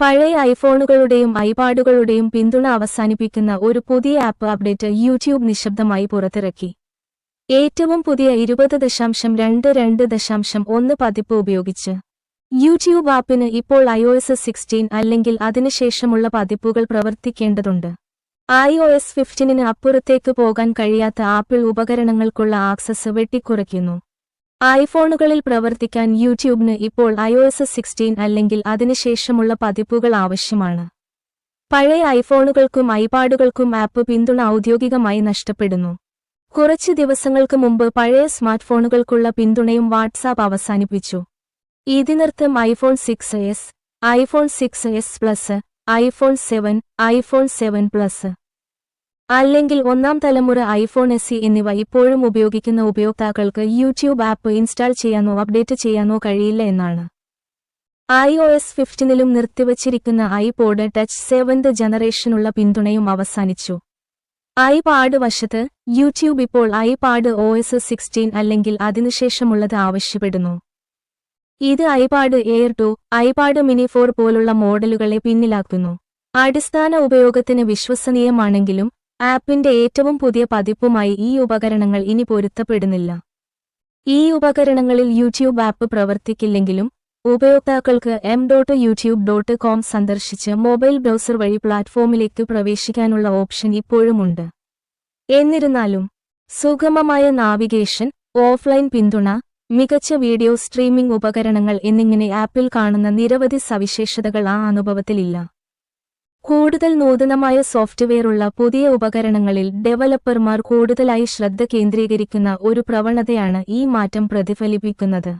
പഴയ ഐഫോണുകളുടെയും ഐപാഡുകളുടെയും പിന്തുണ അവസാനിപ്പിക്കുന്ന ഒരു പുതിയ ആപ്പ് അപ്ഡേറ്റ് യൂട്യൂബ് നിശബ്ദമായി പുറത്തിറക്കി. ഏറ്റവും പുതിയ ഇരുപത് ദശാംശം രണ്ട് രണ്ട് ദശാംശം ഒന്ന് പതിപ്പ് ഉപയോഗിച്ച്. യൂട്യൂബ് ആപ്പിന് ഇപ്പോൾ iOS സിക്സ്റ്റീൻ അല്ലെങ്കിൽ അതിനുശേഷമുള്ള പതിപ്പുകൾ പ്രവർത്തിക്കേണ്ടതുണ്ട്. iOS ഫിഫ്റ്റീനിന് അപ്പുറത്തേക്ക് പോകാൻ കഴിയാത്ത ആപ്പിൾ ഉപകരണങ്ങൾക്കുള്ള ആക്സസ് വെട്ടിക്കുറയ്ക്കുന്നു. ഐഫോണുകളിൽ പ്രവർത്തിക്കാൻ യൂട്യൂബിന് ഇപ്പോൾ iOS സിക്സ്റ്റീൻ അല്ലെങ്കിൽ അതിനുശേഷമുള്ള പതിപ്പുകൾ ആവശ്യമാണ്. പഴയ ഐഫോണുകൾക്കും ഐപാഡുകൾക്കും ആപ്പ് പിന്തുണ ഔദ്യോഗികമായി നഷ്ടപ്പെടുന്നു. കുറച്ച് ദിവസങ്ങൾക്ക് മുമ്പ് പഴയ സ്മാർട്ട്ഫോണുകൾക്കുള്ള പിന്തുണയും വാട്സാപ്പ് അവസാനിപ്പിച്ചു. ഇതിനർത്ഥം iPhone six S iPhone six S plus iPhone seven iPhone seven plus. അല്ലെങ്കിൽ ഒന്നാം തലമുറ ഐഫോൺ എസ് എന്നിവ ഇപ്പോഴും ഉപയോഗിക്കുന്ന ഉപയോക്താക്കൾക്ക് യൂട്യൂബ് ആപ്പ് ഇൻസ്റ്റാൾ ചെയ്യാനോ അപ്ഡേറ്റ് ചെയ്യാനോ കഴിയില്ല എന്നാണ്. ഐ ഒ എസ് ഫിഫ്റ്റീനിലും നിർത്തിവച്ചിരിക്കുന്ന ഐപോഡ് ടച്ച് സെവന്ത് ജനറേഷനുള്ള പിന്തുണയും അവസാനിച്ചു. ഐപാഡ് വശത്ത് യൂട്യൂബ് ഇപ്പോൾ ഐപാഡ് ഒ എസ് സിക്സ്റ്റീൻ അല്ലെങ്കിൽ അതിനുശേഷമുള്ളത് ആവശ്യപ്പെടുന്നു. ഇത് iPad air two iPad mini four പോലുള്ള മോഡലുകളെ പിന്നിലാക്കുന്നു. അടിസ്ഥാന ഉപയോഗത്തിന് വിശ്വസനീയമാണെങ്കിലും ആപ്പിന്റെ ഏറ്റവും പുതിയ പതിപ്പുമായി ഈ ഉപകരണങ്ങൾ ഇനി പൊരുത്തപ്പെടുന്നില്ല. ഈ ഉപകരണങ്ങളിൽ യൂട്യൂബ് ആപ്പ് പ്രവർത്തിക്കില്ലെങ്കിലും ഉപയോക്താക്കൾക്ക് M dot YouTube dot com സന്ദർശിച്ച് മൊബൈൽ ബ്രൗസർ വഴി പ്ലാറ്റ്ഫോമിലേക്ക് പ്രവേശിക്കാനുള്ള ഓപ്ഷൻ ഇപ്പോഴുമുണ്ട്. എന്നിരുന്നാലും സുഗമമായ നാവിഗേഷൻ ഓഫ്ലൈൻ പിന്തുണ മികച്ച വീഡിയോ സ്ട്രീമിംഗ് ഉപകരണങ്ങൾ എന്നിങ്ങനെ ആപ്പിൽ കാണുന്ന നിരവധി സവിശേഷതകൾ ആ അനുഭവത്തിലില്ല. കൂടുതൽ നൂതനമായ സോഫ്റ്റ്വെയറുള്ള പുതിയ ഉപകരണങ്ങളിൽ ഡെവലപ്പർമാർ കൂടുതലായി ശ്രദ്ധ കേന്ദ്രീകരിക്കുന്ന ഒരു പ്രവണതയാണ് ഈ മാറ്റം പ്രതിഫലിപ്പിക്കുന്നത്.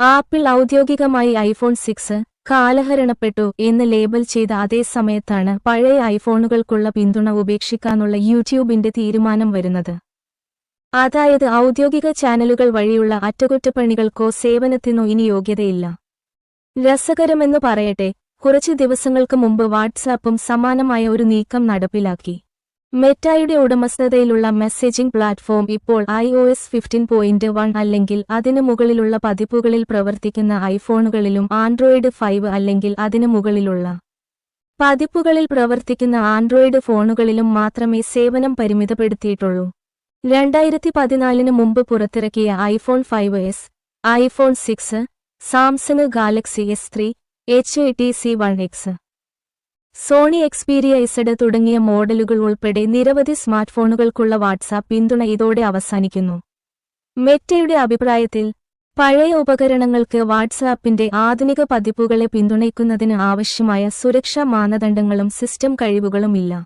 ആപ്പിൾ ഔദ്യോഗികമായി ഐഫോൺ സിക്സ് കാലഹരണപ്പെട്ടു എന്ന് ലേബൽ ചെയ്ത അതേ സമയത്താണ് പഴയ ഐഫോണുകൾക്കുള്ള പിന്തുണ ഉപേക്ഷിക്കാനുള്ള യൂട്യൂബിന്റെ തീരുമാനം വരുന്നത്. അതായത് ഔദ്യോഗിക ചാനലുകൾ വഴിയുള്ള അറ്റകുറ്റപ്പണികൾക്കോ സേവനത്തിനോ ഇനി യോഗ്യതയില്ല. രസകരമെന്നു പറയട്ടെ കുറച്ച് ദിവസങ്ങൾക്ക് മുമ്പ് വാട്സാപ്പും സമാനമായ ഒരു നീക്കം നടപ്പിലാക്കി. മെറ്റായുടെ ഉടമസ്ഥതയിലുള്ള മെസ്സേജിംഗ് പ്ലാറ്റ്ഫോം ഇപ്പോൾ I O S fifteen point one അല്ലെങ്കിൽ അതിനു മുകളിലുള്ള പതിപ്പുകളിൽ പ്രവർത്തിക്കുന്ന ഐഫോണുകളിലും ആൻഡ്രോയിഡ് ഫൈവ് അല്ലെങ്കിൽ അതിനു മുകളിലുള്ള പതിപ്പുകളിൽ പ്രവർത്തിക്കുന്ന ആൻഡ്രോയിഡ് ഫോണുകളിലും മാത്രമേ സേവനം പരിമിതപ്പെടുത്തിയിട്ടുള്ളൂ. രണ്ടായിരത്തി പതിനാലിന് മുമ്പ് പുറത്തിറക്കിയ iPhone five S iPhone six Samsung Galaxy S three H T C one X Sony Xperia Z തുടങ്ങിയ മോഡലുകൾ ഉൾപ്പെടെ നിരവധി സ്മാർട്ട് ഫോണുകൾക്കുള്ള വാട്സാപ്പ് പിന്തുണ ഇതോടെ അവസാനിക്കുന്നു. മെറ്റയുടെ അഭിപ്രായത്തിൽ പഴയ ഉപകരണങ്ങൾക്ക് വാട്സാപ്പിന്റെ ആധുനിക പതിപ്പുകളെ പിന്തുണയ്ക്കുന്നതിന് ആവശ്യമായ സുരക്ഷാ മാനദണ്ഡങ്ങളും സിസ്റ്റം കഴിവുകളുമില്ല.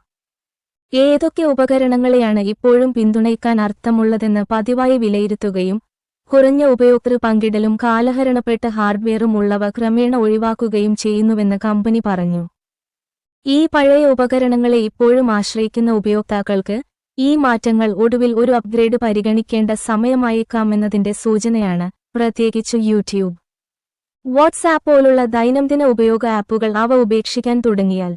ഏതൊക്കെ ഉപകരണങ്ങളെയാണ് ഇപ്പോഴും പിന്തുണയ്ക്കാൻ അർത്ഥമുള്ളതെന്ന് പതിവായി വിലയിരുത്തുകയും കുറഞ്ഞ ഉപയോക്തൃ പങ്കിടലും കാലഹരണപ്പെട്ട ഹാർഡ്വെയറും ഉള്ളവ ക്രമേണ ഒഴിവാക്കുകയും ചെയ്യുന്നുവെന്ന് കമ്പനി പറഞ്ഞു. ഈ പഴയ ഉപകരണങ്ങളെ ഇപ്പോഴും ആശ്രയിക്കുന്ന ഉപയോക്താക്കൾക്ക് ഈ മാറ്റങ്ങൾ ഒടുവിൽ ഒരു അപ്ഗ്രേഡ് പരിഗണിക്കേണ്ട സമയമായേക്കാമെന്നതിന്റെ സൂചനയാണ് പ്രത്യേകിച്ച് യൂട്യൂബ്. വാട്സാപ്പ് പോലുള്ള ദൈനംദിന ഉപയോഗ ആപ്പുകൾ അവ ഉപേക്ഷിക്കാൻ തുടങ്ങിയാൽ